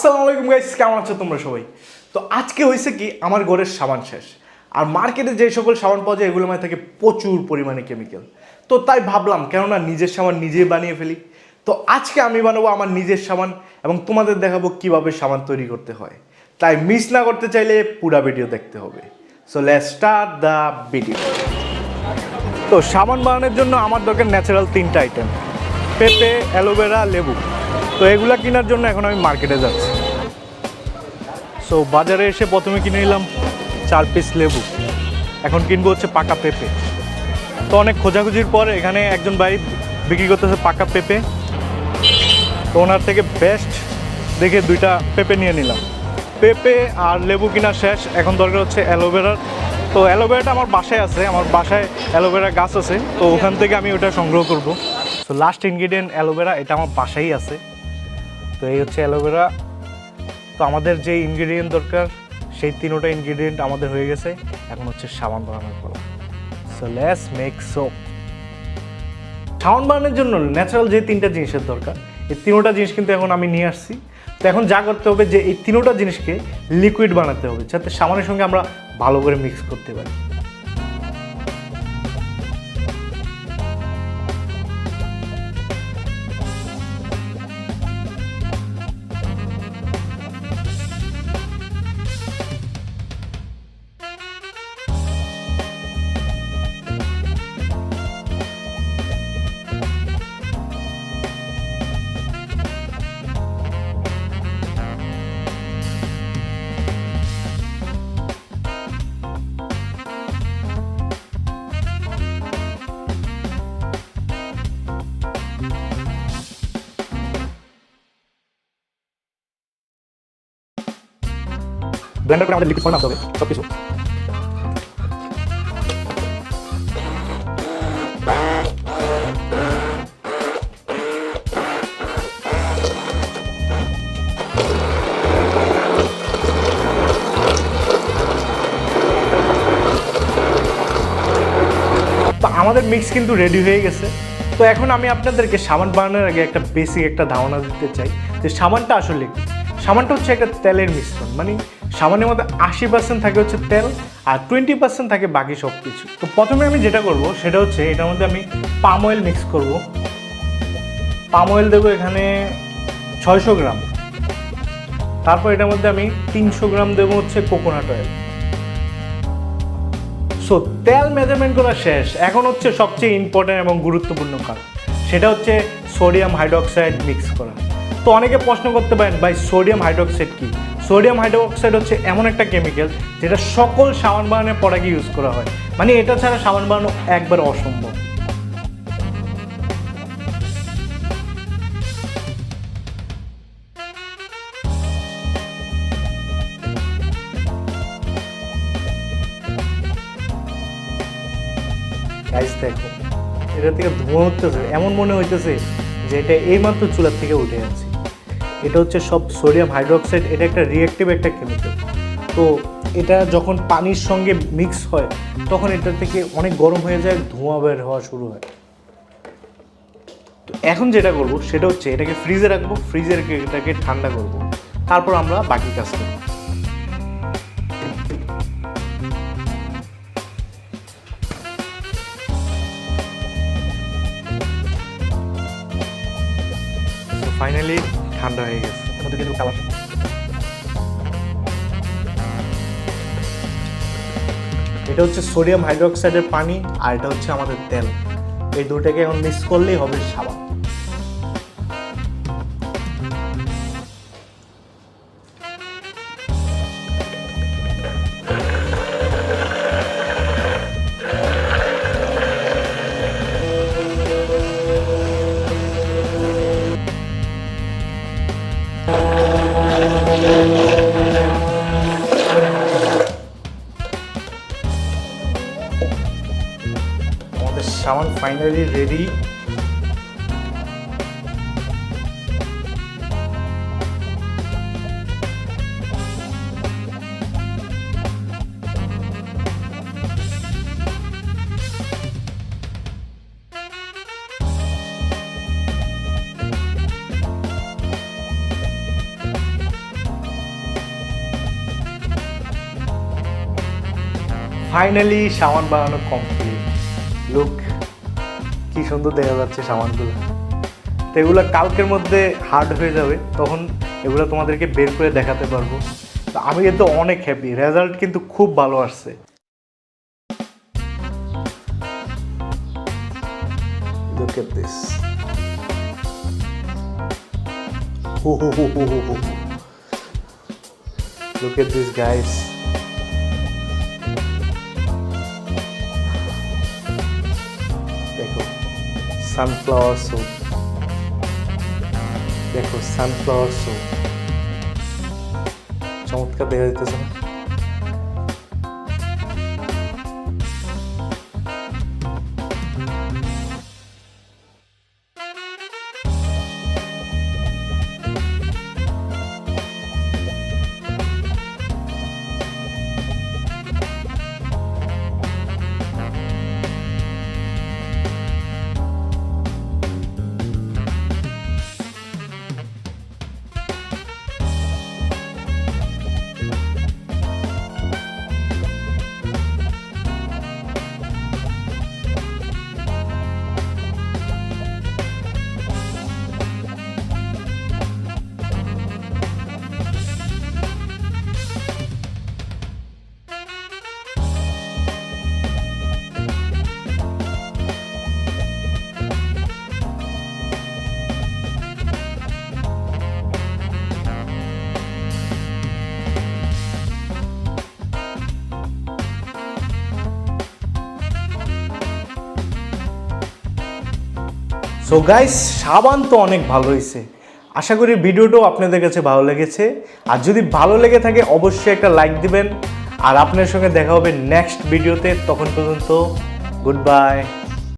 আসসালামু আলাইকুম গাইস কেমন আছো তোমরা সবাই? তো আজকে হয়েছে কি, আমার ঘরের সাবান শেষ। আর মার্কেটে যে সকল সাবান পাওয়া যায় এগুলোর মধ্যে থাকে প্রচুর পরিমাণে কেমিক্যাল তো তাই ভাবলাম, কেননা নিজের সাবান নিজেই বানিয়ে ফেলি। তো আজকে আমি বানাবো আমার নিজের সাবান এবং তোমাদের দেখাবো কীভাবে সাবান তৈরি করতে হয়। তাই মিস না করতে চাইলে পুরা ভিডিও দেখতে হবে। So let's start the video তো সাবান বানানোর জন্য আমার দরকার ন্যাচারাল তিনটা আইটেম পেঁপে, অ্যালোভেরা, লেবু। তো এগুলা কেনার জন্য এখন আমি মার্কেটে যাচ্ছি। সো বাজারে এসে প্রথমে কিনে নিলাম চার পিস লেবু। এখন কিনবো হচ্ছে পাকা পেঁপে। তো অনেক খোঁজাখুঁজির পর এখানে একজন ভাই বিক্রি করতেছে পাকা পেঁপে। তো ওনার থেকে বেস্ট দেখে দুইটা পেঁপে নিয়ে নিলাম। পেঁপে আর লেবু কিনা শেষ, এখন দরকার হচ্ছে অ্যালোভেরার। তো অ্যালোভেরাটা আমার বাসায় আছে, আমার বাসায় অ্যালোভেরা গাছ আছে। তো ওখান থেকে আমি ওটা সংগ্রহ করব। তো লাস্ট ইনগ্রিডিয়েন্ট অ্যালোভেরা, এটা আমার বাসায় আছে। তো এই হচ্ছে অ্যালোভেরা। তো আমাদের যে ইনগ্রিডিয়েন্ট দরকার, সেই তিনোটা ইনগ্রিডিয়েন্ট আমাদের হয়ে গেছে। এখন হচ্ছে সাবান বানানোর পালা। সো লেস মেক সোপ সাবান বানানোর জন্য ন্যাচারাল যে তিনটা জিনিসের দরকার, এই তিনোটা জিনিস কিন্তু এখন আমি নিয়ে আসছি। তো এখন যা করতে হবে যে এই তিনোটা জিনিসকে লিকুইড বানাতে হবে, যাতে সাবানের সঙ্গে আমরা ভালো করে মিক্স করতে পারি। ব্লেন্ডার করে আমাদের লিকুইড ফর্ম আনতে হবে আমাদের মিক্স কিন্তু রেডি হয়ে গেছে। তো এখন আমি আপনাদেরকে সাবান বানানোর আগে একটা বেসিক একটা ধারণা দিতে চাই যে সাবানটা আসলে সাবানটা হচ্ছে একটা তেলের মিশ্রণ মানে সাবানের মধ্যে আশি পার্সেন্ট থাকে হচ্ছে তেল আর টোয়েন্টি পার্সেন্ট থাকে বাকি সব কিছু তো প্রথমে আমি যেটা করব সেটা হচ্ছে এটার মধ্যে আমি পাম অয়েল মিক্স করব। পাম অয়েল দেবো এখানে ছয়শো গ্রাম। তারপর এটার মধ্যে আমি তিনশো গ্রাম দেবো হচ্ছে কোকোনাট অয়েল সো তেল মেজারমেন্ট করা শেষ। এখন হচ্ছে সবচেয়ে ইম্পর্টেন্ট এবং গুরুত্বপূর্ণ কাজ। সেটা হচ্ছে সোডিয়াম হাইড্রোক্সাইড মিক্স করা। তো অনেকে প্রশ্ন করতে পারেন, ভাই সোডিয়াম হাইড্রোক্সাইড কি? সোডিয়াম হাইড্রোক্সাইড হচ্ছে এমন একটা কেমিক্যাল যেটা সকল সাবান বানানোর পরাগে ইউজ করা হয়। মানে এটা ছাড়া সাবান বানানো একবার অসম্ভব। দেখো, এটা থেকে ধোঁয়া উঠতেছে। এমন মনে হইতেছে যে এটা এইমাত্র চুলার থেকে উঠে আছে এটা হচ্ছে সব সোডিয়াম হাইড্রোক্সাইড, এটা একটা রিয়েক্টিভ একটা কেমিক্যাল তো এটা যখন পানির সঙ্গে মিক্স হয়, তখন এটা থেকে অনেক গরম হয়ে যায়, ধোঁয়া বের হওয়া শুরু হয়। তো এখন যেটা করব, সেটা হচ্ছে এটাকে ফ্রিজে রাখব ফ্রিজে রেখে এটাকে ঠান্ডা করব। তারপর আমরা বাকি কাজ করব। ফাইনালি ঠান্ডা হয়ে গেছে। আমাদের কিন্তু কালার এটা হচ্ছে সোডিয়াম হাইড্রোক্সাইডের পানি আর এটা হচ্ছে আমাদের তেল। এই দুটাকে এখন মিক্স করলেই হবে সাবান আমাদের সামান ফাইনালি রেডি ফাইনালি সামান বানানো কমপ্লিট লুক কি সুন্দর দেখা যাচ্ছে সামানগুলো। তো এগুলো কালকের মধ্যে হার্ড হয়ে যাবে তখন এগুলো তোমাদেরকে বের করে দেখাতে পারব। তো আমি কিন্তু অনেক হ্যাপি রেজাল্ট কিন্তু খুব ভালো আসছে। Look at this. Look at this, guys. sunflower soup. Deco sunflower soup. Chão de cabelo de tesouro. So guys সাবান তো অনেক ভালো হয়েছে। আশা করি ভিডিওটাও আপনাদের কাছে ভালো লেগেছে। আর যদি ভালো লেগে থাকে, অবশ্যই একটা লাইক দিবেন। আর আপনার সঙ্গে দেখা হবে নেক্সট ভিডিওতে তখন পর্যন্ত গুড বাই